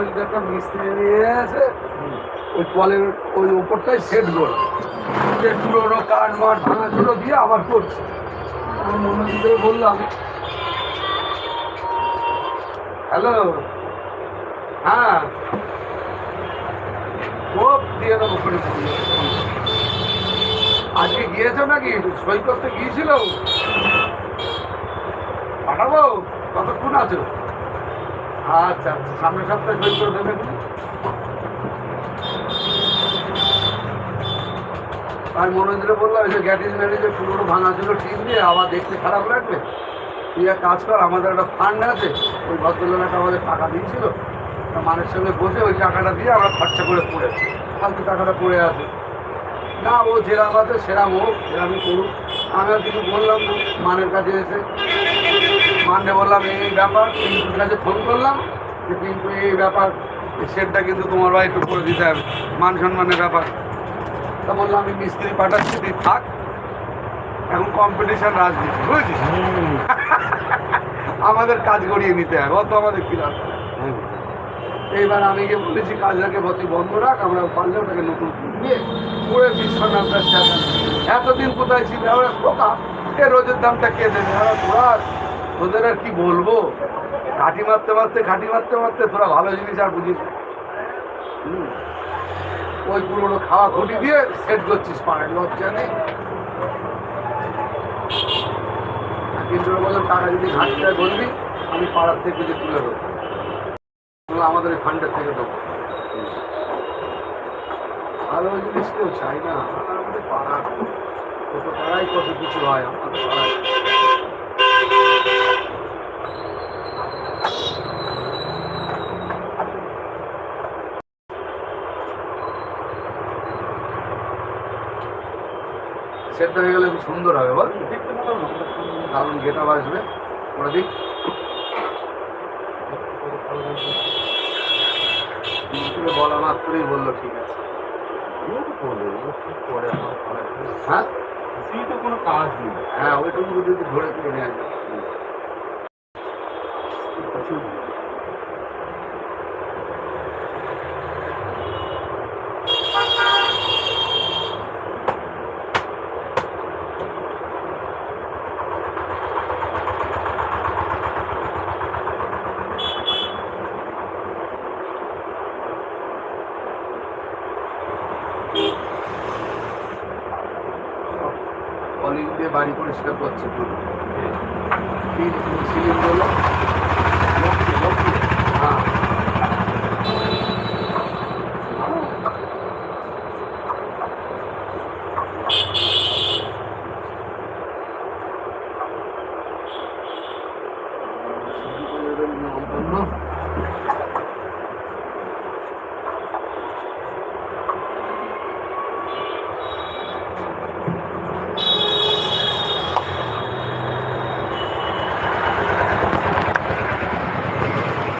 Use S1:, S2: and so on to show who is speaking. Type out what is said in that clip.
S1: একটা মিস্ত্রি নিয়ে ওই কলের ওই সেট যে পুরোনো কাঠ মাঠ দিয়ে আবার করছে। আমি বললাম হ্যালো হ্যাঁ। খুব দিয়ে দেবো করে আজকে গিয়েছো নাকি? সই করতে গিয়েছিল? পাঠাবো? কতক্ষণ আছো? আচ্ছা আচ্ছা। সামনের সপ্তাহে সই করে দেবেন আমি মনোজরে বললাম যে গ্যাটিস ম্যানেজে পুরোনো ভাঙা ছিল টিন দিয়ে, আবার দেখতে খারাপ লাগবে। তুই এক কাজ কর, আমাদের একটা ফান্ড আছে, ওই ভদ্রলোক আমাদের টাকা দিয়েছিল। তা মানের সঙ্গে বসে ওই টাকাটা দিয়ে আমরা খরচা করে পড়েছি ফালতু টাকাটা পড়ে আছে। না, ও যেরাম আছে সেরাম হোক সেরামই করুক। আমি আর কিছু বললাম না, মানের কাছে এসে। মানতে বললাম এই ব্যাপার পিন্টুর কাছে ফোন করলাম, যে পিন্টু এই ব্যাপার সেটটা কিন্তু তোমার একটু করে দিতে হবে, মান সম্মানের ব্যাপার। তা বললাম, আমি মিস্ত্রি পাঠাচ্ছি, তুই থাক। এখন কম্পিটিশন রাজনীতি, বুঝেছিস? আমাদের কাজ করিয়ে নিতে হবে, অত আমাদের কি? এইবার আমি গিয়ে বলেছি, কাজটাকে তুই বন্ধ রাখ, আমরা পারলে ওটাকে নতুন দিয়ে বিশ্বনাথ এতদিন কোথায় ছিল? আমরা পোকা এ রোজের দামটা কে দেবে? তোরা তোদের আর কি বলব? ঘাটি মারতে মারতে ঘাটি মারতে মারতে তোরা ভালো জিনিস আর বুঝিস। ওই পুরোনো খাওয়া খুঁটি দিয়ে সেট করছিস পাড়ায় লজ্জা নেই। কিন্তু বললাম টাকা যদি ঘাটটায় বলবি আমি পাড়ার থেকে যে তুলে দেবো। আমাদের এই ফান্ডের থেকে দেবো। ভালো জিনিস কেউ চাই না। আমাদের পাড়ার কত পাড়ায় কত কিছু হয়, আমাদের পাড়ায়। সেটটা হয়ে গেলে খুব সুন্দর হবে বল। দারুণ গেটা আসবে। ওরা দিক বলা মাত্রই বলল ঠিক আছে। হ্যাঁ?
S2: তো কোনো কাজ নেই।
S1: হ্যাঁ ওইটুকু যদি ধরে তুলে নেওয়া যায় কলিং দিয়ে বাড়ি পরিষ্কার করছে তিন সিলিং হ্যাঁ।